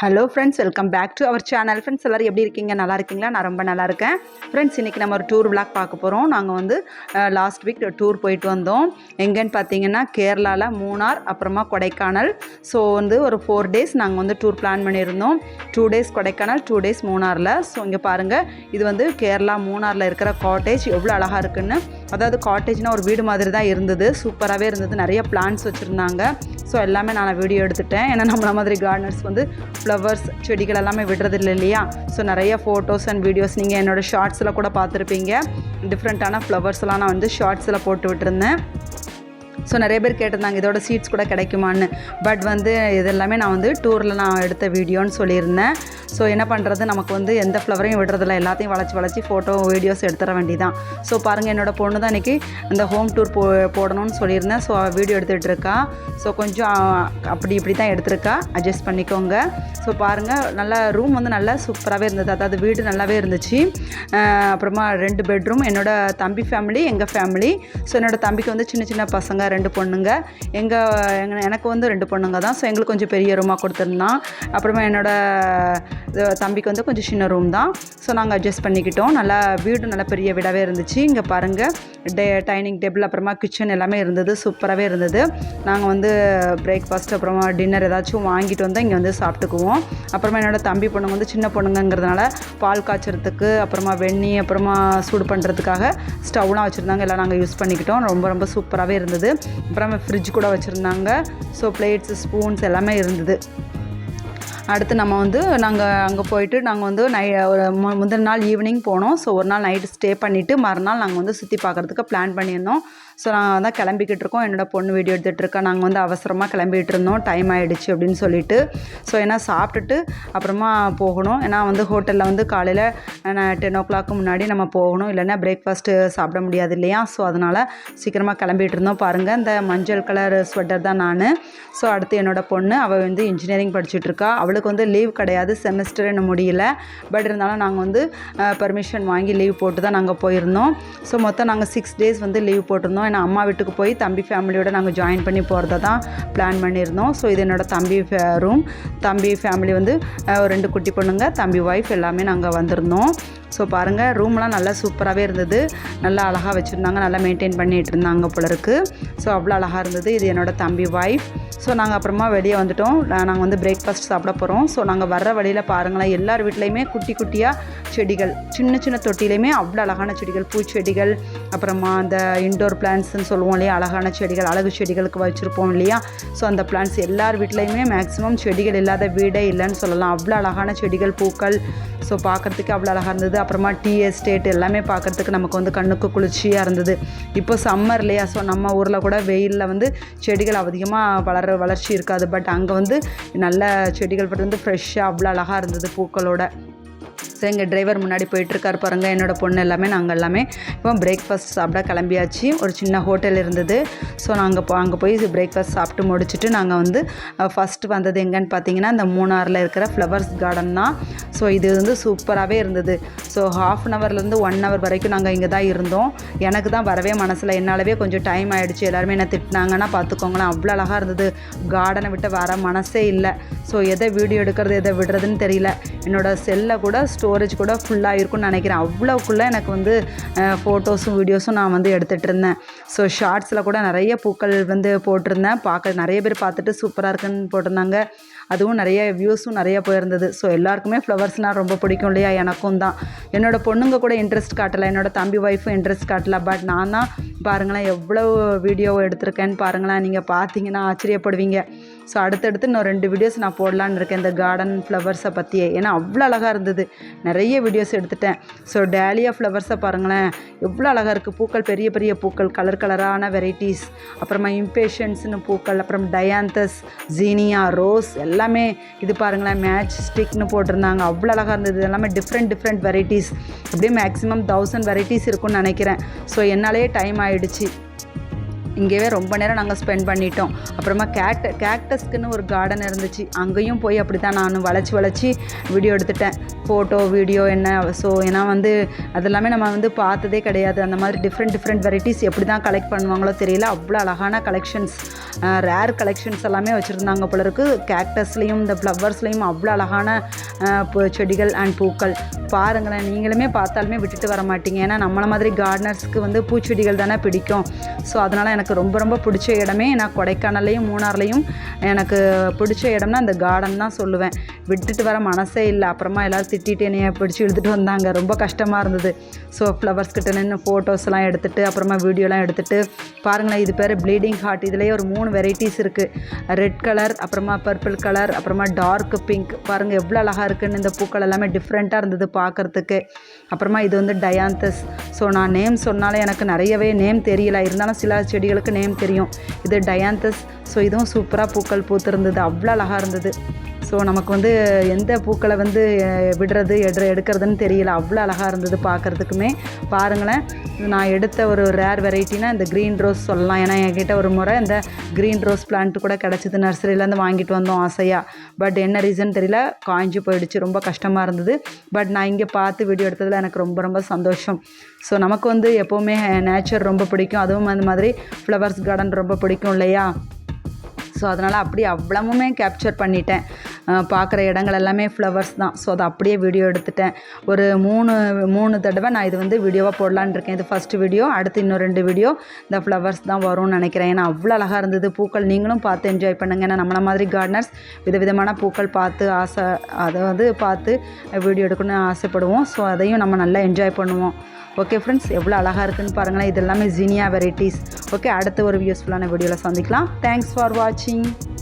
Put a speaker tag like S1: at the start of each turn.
S1: hello friends welcome back to our channel friends எல்லோரும் எப்படி இருக்கீங்க நல்லா இருக்கீங்களா நான் ரொம்ப நல்லா இருக்கேன் ஃப்ரெண்ட்ஸ் இன்றைக்கி நம்ம ஒரு டூர் விளாக் பார்க்க போகிறோம் நாங்கள் வந்து லாஸ்ட் வீக் டூர் போயிட்டு வந்தோம் எங்கேன்னு பார்த்தீங்கன்னா கேரளாவில் மூணார் அப்புறமா கொடைக்கானல் ஸோ வந்து ஒரு ஃபோர் டேஸ் நாங்கள் வந்து டூர் பிளான் பண்ணியிருந்தோம் two days Kodaikanal two days மூணாரில் ஸோ இங்கே பாருங்கள் இது வந்து கேரளா மூணாரில் இருக்கிற காட்டேஜ் எவ்வளோ அழகாக இருக்குன்னு அதாவது காட்டேஜ்னால் ஒரு வீடு மாதிரி தான் இருந்தது சூப்பராகவே இருந்தது நிறைய பிளான்ஸ் வச்சுருந்தாங்க ஸோ எல்லாமே நான் வீடியோ எடுத்துட்டேன் ஏன்னா நம்மள மாதிரி கார்டனர்ஸ் வந்து ஃப்ளவர்ஸ் செடிகள் எல்லாமே விடுறது இல்லை இல்லையா ஸோ நிறைய ஃபோட்டோஸ் அண்ட் வீடியோஸ் நீங்கள் என்னோடய ஷார்ட்ஸில் கூட பார்த்துருப்பீங்க டிஃப்ரெண்ட்டான ஃப்ளவர்ஸ்லாம் நான் வந்து ஷார்ட்ஸில் போட்டு விட்டுருந்தேன் ஸோ நிறைய பேர் கேட்டிருந்தாங்க இதோட சீட்ஸ் கூட கிடைக்குமான்னு பட் வந்து இதெல்லாமே நான் வந்து டூரில் நான் எடுத்த வீடியோன்னு சொல்லியிருந்தேன் ஸோ என்ன பண்ணுறது நமக்கு வந்து எந்த ஃப்ளவரையும் விடுறதில்ல எல்லாத்தையும் வளைச்சி வளைச்சி ஃபோட்டோ வீடியோஸ் எடுத்துட வேண்டிதான் ஸோ பாருங்கள் என்னோட பொண்ணு தான் இன்றைக்கி இந்த ஹோம் டூர் போ போடணும்னு சொல்லியிருந்தேன் ஸோ வீடியோ எடுத்துகிட்டு இருக்கா ஸோ கொஞ்சம் அப்படி இப்படி தான் எடுத்திருக்கா அட்ஜஸ்ட் பண்ணிக்கோங்க ஸோ பாருங்கள் நல்லா ரூம் வந்து நல்லா சூப்பராகவே இருந்தது அதாவது வீடு நல்லாவே இருந்துச்சு அப்புறமா ரெண்டு பெட்ரூம் என்னோடய தம்பி ஃபேமிலி எங்கள் ஃபேமிலி ஸோ என்னோடய தம்பிக்கு வந்து சின்ன சின்ன பசங்க ரெண்டு பொண்ணுங்க எங்கள் எனக்கு வந்து ரெண்டு பொண்ணுங்க தான் ஸோ எங்களுக்கு கொஞ்சம் பெரிய ரூமாக கொடுத்துருந்தான் அப்புறமா என்னோடய தம்பிக்கு வந்து கொஞ்சம் சின்ன ரூம் தான் ஸோ நாங்கள் அட்ஜஸ்ட் பண்ணிக்கிட்டோம் நல்லா வீடு நல்லா பெரிய வீடாகவே இருந்துச்சு இங்கே பாருங்கள் டே டைனிங் டேபிள் அப்புறமா கிச்சன் எல்லாமே இருந்தது சூப்பராகவே இருந்தது நாங்கள் வந்து பிரேக்ஃபாஸ்ட் அப்புறமா டின்னர் ஏதாச்சும் வாங்கிட்டு வந்தால் இங்கே வந்து சாப்பிட்டுக்குவோம் அப்புறமா என்னோடய தம்பி பொண்ணுங்க வந்து சின்ன பொண்ணுங்கிறதுனால பால் காய்ச்சறதுக்கு அப்புறமா வெண்ணி அப்புறமா சூடு பண்ணுறதுக்காக ஸ்டவ்லாம் வச்சுருந்தாங்க எல்லாம் நாங்கள் யூஸ் பண்ணிக்கிட்டோம் ரொம்ப ரொம்ப சூப்பராகவே இருந்தது அப்புறமா ஃப்ரிட்ஜ் கூட வச்சுருந்தாங்க ஸோ பிளேட்ஸ் ஸ்பூன்ஸ் எல்லாமே இருந்தது அடுத்து நம்ம வந்து நாங்கள் அங்கே போயிட்டு நாங்கள் வந்து நை ஒரு முந்தின நாள் ஈவினிங் போனோம் ஸோ ஒரு நாள் நைட்டு ஸ்டே பண்ணிவிட்டு மறுநாள் நாங்கள் வந்து சுற்றி பார்க்குறதுக்கு பிளான் பண்ணியிருந்தோம் ஸோ நாங்கள் தான் கிளம்பிக்கிட்டு இருக்கோம் என்னோடய பொண்ணு வீடியோ எடுத்துகிட்டு இருக்கோம் நாங்கள் வந்து அவசரமாக கிளம்பிகிட்டு இருந்தோம் டைம் ஆகிடுச்சு அப்படின்னு சொல்லிட்டு ஸோ ஏன்னா சாப்பிட்டுட்டு அப்புறமா போகணும் ஏன்னா வந்து ஹோட்டலில் வந்து காலையில் டென் ஓ கிளாக்கு முன்னாடி நம்ம போகணும் இல்லைன்னா பிரேக்ஃபாஸ்ட்டு சாப்பிட முடியாது இல்லையா ஸோ அதனால் சீக்கிரமாக கிளம்பிகிட்டு இருந்தோம் பாருங்கள் இந்த மஞ்சள் கலர் ஸ்வெட்டர் தான் நான் ஸோ அடுத்து என்னோடய பொண்ணு அவள் வந்து இன்ஜினியரிங் இருக்கா அவளுக்கு எங்களுக்கு வந்து லீவ் கிடையாது செமஸ்டர்னு முடியல பட் இருந்தாலும் நாங்கள் வந்து பர்மிஷன் வாங்கி லீவ் போட்டு தான் நாங்கள் போயிருந்தோம் ஸோ மொத்தம் நாங்கள் சிக்ஸ் டேஸ் வந்து லீவ் போட்டிருந்தோம் ஏன்னா அம்மா வீட்டுக்கு போய் தம்பி ஃபேமிலியோடு நாங்கள் ஜாயின் பண்ணி போகிறத தான் பிளான் பண்ணியிருந்தோம் ஸோ இது என்னோடய தம்பி ரூம் தம்பி ஃபேமிலி வந்து ரெண்டு குட்டி பொண்ணுங்க தம்பி ஒய்ஃப் எல்லாமே நாங்கள் வந்திருந்தோம் ஸோ பாருங்கள் ரூம்லாம் நல்லா சூப்பராகவே இருந்தது நல்லா அழகாக வச்சுருந்தாங்க நல்லா மெயின்டைன் பண்ணிகிட்டு இருந்தாங்க போல இருக்குது ஸோ அவ்வளோ அழகாக இருந்தது இது என்னோடய தம்பி ஒய்ஃப் ஸோ நாங்கள் அப்புறமா வெளியே வந்துட்டோம் நாங்கள் வந்து பிரேக்ஃபாஸ்ட் சாப்பிட போகிறோம் ஸோ நாங்கள் வர்ற வழியில் பாருங்களேன் எல்லார் வீட்லேயுமே குட்டி குட்டியாக செடிகள் சின்ன சின்ன தொட்டிலையுமே அவ்வளோ அழகான செடிகள் பூச்செடிகள் அப்புறமா அந்த இன்டோர் பிளான்ட்ஸ்ன்னு சொல்லுவோம் இல்லையா அழகான செடிகள் அழகு செடிகளுக்கு வச்சுருப்போம் இல்லையா ஸோ அந்த பிளான்ஸ் எல்லார் வீட்லேயுமே மேக்ஸிமம் செடிகள் இல்லாத வீடே இல்லைன்னு சொல்லலாம் அவ்வளோ அழகான செடிகள் பூக்கள் ஸோ பார்க்குறதுக்கு அவ்வளோ அழகாக இருந்தது அப்புறமா டீ எஸ்டேட் எல்லாமே பார்க்குறதுக்கு நமக்கு வந்து கண்ணுக்கு குளிர்ச்சியாக இருந்தது இப்போ சம்மர் இல்லையா ஸோ நம்ம ஊரில் கூட வெயிலில் வந்து செடிகள் அதிகமாக வளர வளர்ச்சி இருக்காது பட் அங்கே வந்து நல்ல செடிகள் வந்து ஃப்ரெஷ்ஷாக அவ்வளோ அழகாக இருந்தது பூக்களோட எங்கள் டிரைவர் முன்னாடி போயிட்டுருக்கார் பாருங்கள் என்னோடய பொண்ணு எல்லாமே நாங்கள் எல்லாமே இப்போ பிரேக்ஃபாஸ்ட் சாப்பிட கிளம்பியாச்சு ஒரு சின்ன ஹோட்டல் இருந்தது ஸோ நாங்கள் இப்போ அங்கே போய் பிரேக்ஃபாஸ்ட் சாப்பிட்டு முடிச்சுட்டு நாங்கள் வந்து ஃபஸ்ட்டு வந்தது எங்கன்னு பார்த்தீங்கன்னா இந்த மூணாரில் இருக்கிற ஃப்ளவர்ஸ் கார்டன் தான் ஸோ இது வந்து சூப்பராகவே இருந்தது ஸோ ஹாஃப் அன் ஹவர்லேருந்து ஒன் ஹவர் வரைக்கும் நாங்கள் இங்கே தான் இருந்தோம் எனக்கு தான் வரவே மனசில் என்னாலவே கொஞ்சம் டைம் ஆகிடுச்சு எல்லாருமே என்ன திட்டினாங்கன்னா பார்த்துக்கோங்களேன் அவ்வளோ அழகாக இருந்தது கார்டனை விட்டு வர மனசே இல்லை ஸோ எதை வீடியோ எடுக்கிறது எதை விடுறதுன்னு தெரியல என்னோடய செல்லை கூட ஸ்டோரேஜ் கூட ஃபுல்லாக இருக்கும்னு நினைக்கிறேன் அவ்வளோக்குள்ளே எனக்கு வந்து ஃபோட்டோஸும் வீடியோஸும் நான் வந்து எடுத்துகிட்டு இருந்தேன் ஸோ ஷார்ட்ஸில் கூட நிறைய பூக்கள் வந்து போட்டிருந்தேன் பார்க்க நிறைய பேர் பார்த்துட்டு சூப்பராக இருக்குன்னு போட்டிருந்தாங்க அதுவும் நிறைய வியூஸும் நிறைய போயிருந்தது ஸோ எல்லாருக்குமே ஃப்ளவர்ஸ்னால் ரொம்ப பிடிக்கும் இல்லையா எனக்கும் தான் என்னோடய பொண்ணுங்க கூட இன்ட்ரெஸ்ட் காட்டலை என்னோடய தம்பி ஒய்ஃபும் இன்ட்ரெஸ்ட் காட்டலை பட் நான் தான் பாருங்களேன் எவ்வளோ வீடியோ எடுத்திருக்கேன்னு பாருங்களேன் நீங்கள் பார்த்தீங்கன்னா ஆச்சரியப்படுவீங்க ஸோ அடுத்தடுத்து இன்னும் ரெண்டு வீடியோஸ் நான் போடலான்னு இருக்கேன் இந்த கார்டன் ஃப்ளவர்ஸை பற்றியே ஏன்னா அவ்வளோ அழகாக இருந்தது நிறைய வீடியோஸ் எடுத்துட்டேன் ஸோ டேலியா ஃப்ளவர்ஸை பாருங்களேன் எவ்வளோ அழகாக இருக்குது பூக்கள் பெரிய பெரிய பூக்கள் கலர் கலர் கலரான வெரைட்டிஸ் அப்புறமா இம்பேஷன்ஸ்னு பூக்கள் அப்புறம் டயாந்தஸ் ஜீனியா ரோஸ் எல்லாமே இது பாருங்களேன் மேட்ச் ஸ்டிக்னு போட்டிருந்தாங்க அவ்வளோ அழகாக இருந்தது எல்லாமே டிஃப்ரெண்ட் டிஃப்ரெண்ட் வெரைட்டிஸ் அப்படியே மேக்ஸிமம் தௌசண்ட் வெரைட்டிஸ் இருக்கும்னு நினைக்கிறேன் ஸோ என்னாலேயே டைம் ஆகிடுச்சு இங்கேயே ரொம்ப நேரம் நாங்கள் ஸ்பெண்ட் பண்ணிட்டோம் அப்புறமா கேக்ட கேக்டஸ்க்குன்னு ஒரு கார்டன் இருந்துச்சு அங்கேயும் போய் அப்படி தான் நான் வளைச்சி வளைச்சி வீடியோ எடுத்துட்டேன் ஃபோட்டோ வீடியோ என்ன ஸோ ஏன்னா வந்து அதெல்லாமே நம்ம வந்து பார்த்ததே கிடையாது அந்த மாதிரி டிஃப்ரெண்ட் டிஃப்ரெண்ட் வெரைட்டிஸ் எப்படி தான் கலெக்ட் பண்ணுவாங்களோ தெரியல அவ்வளோ அழகான கலெக்ஷன்ஸ் ரேர் கலெக்ஷன்ஸ் எல்லாமே வச்சுருந்தாங்க போல இருக்கு கேக்டஸ்லேயும் இந்த ஃப்ளவர்ஸ்லேயும் அவ்வளோ அழகான செடிகள் அண்ட் பூக்கள் பாருங்களேன் நீங்களுமே பார்த்தாலுமே விட்டுட்டு வர மாட்டீங்க ஏன்னா நம்மளை மாதிரி கார்டனர்ஸ்க்கு வந்து பூச்செடிகள் தானே பிடிக்கும் ஸோ அதனால் எனக்கு எனக்கு ரொம்ப ரொம்ப பிடிச்ச இடமே நான் கொடைக்கானல்லையும் மூணார்லேயும் எனக்கு பிடிச்ச இடம்னா அந்த கார்டன் தான் சொல்லுவேன் விட்டுட்டு வர மனசே இல்லை அப்புறமா எல்லோரும் திட்டிகிட்டு என்னைய பிடிச்சி இழுத்துட்டு வந்தாங்க ரொம்ப கஷ்டமாக இருந்தது ஸோ ஃப்ளவர்ஸ் கிட்ட நின்று ஃபோட்டோஸ்லாம் எடுத்துகிட்டு அப்புறமா வீடியோலாம் எடுத்துகிட்டு பாருங்களேன் இது பேர் ப்ளீடிங் ஹார்ட் இதுலேயே ஒரு மூணு வெரைட்டிஸ் இருக்குது ரெட் கலர் அப்புறமா பர்பிள் கலர் அப்புறமா டார்க் பிங்க் பாருங்கள் எவ்வளோ அழகாக இருக்குன்னு இந்த பூக்கள் எல்லாமே டிஃப்ரெண்ட்டாக இருந்தது பார்க்குறதுக்கு அப்புறமா இது வந்து டயாந்தஸ் ஸோ நான் நேம் சொன்னாலே எனக்கு நிறையவே நேம் தெரியல இருந்தாலும் சில செடி செடிகளுக்கு நேம் தெரியும் இது டயாந்தஸ் ஸோ இதுவும் சூப்பராக பூக்கள் பூத்திருந்தது அவ்வளோ அழகாக இருந்தது ஸோ நமக்கு வந்து எந்த பூக்களை வந்து விடுறது எடு எடுக்கிறதுன்னு தெரியல அவ்வளோ அழகாக இருந்தது பார்க்குறதுக்குமே பாருங்களேன் நான் எடுத்த ஒரு ரேர் வெரைட்டினா இந்த க்ரீன் ரோஸ் சொல்லலாம் ஏன்னா என்கிட்ட ஒரு முறை இந்த க்ரீன் ரோஸ் பிளான்ட் கூட கிடச்சிது நர்சரியிலேருந்து வாங்கிட்டு வந்தோம் ஆசையாக பட் என்ன ரீசன் தெரியல காய்ஞ்சி போயிடுச்சு ரொம்ப கஷ்டமாக இருந்தது பட் நான் இங்கே பார்த்து வீடியோ எடுத்ததில் எனக்கு ரொம்ப ரொம்ப சந்தோஷம் ஸோ நமக்கு வந்து எப்போவுமே நேச்சர் ரொம்ப பிடிக்கும் அதுவும் அந்த மாதிரி ஃப்ளவர்ஸ் கார்டன் ரொம்ப பிடிக்கும் இல்லையா ஸோ அதனால் அப்படியே அவ்வளவுமே கேப்சர் பண்ணிட்டேன் பார்க்குற இடங்கள் எல்லாமே ஃப்ளவர்ஸ் தான் ஸோ அதை அப்படியே வீடியோ எடுத்துட்டேன் ஒரு மூணு மூணு தடவை நான் இது வந்து வீடியோவாக போடலான் இருக்கேன் இது ஃபஸ்ட்டு வீடியோ அடுத்து இன்னும் ரெண்டு வீடியோ இந்த ஃப்ளவர்ஸ் தான் வரும்னு நினைக்கிறேன் ஏன்னா அவ்வளோ அழகாக இருந்தது பூக்கள் நீங்களும் பார்த்து என்ஜாய் பண்ணுங்கள் ஏன்னா நம்மளை மாதிரி கார்டனர்ஸ் விதவிதமான பூக்கள் பார்த்து ஆசை அதை வந்து பார்த்து வீடியோ எடுக்கணும்னு ஆசைப்படுவோம் ஸோ அதையும் நம்ம நல்லா என்ஜாய் பண்ணுவோம் ஓகே ஃப்ரெண்ட்ஸ் எவ்வளோ அழகாக இருக்குன்னு பாருங்களேன் இது எல்லாமே ஜீனியா வெரைட்டிஸ் ஓகே அடுத்த ஒரு யூஸ்ஃபுல்லான வீடியோவில் சந்திக்கலாம் தேங்க்ஸ் ஃபார் வாட்சிங் 心。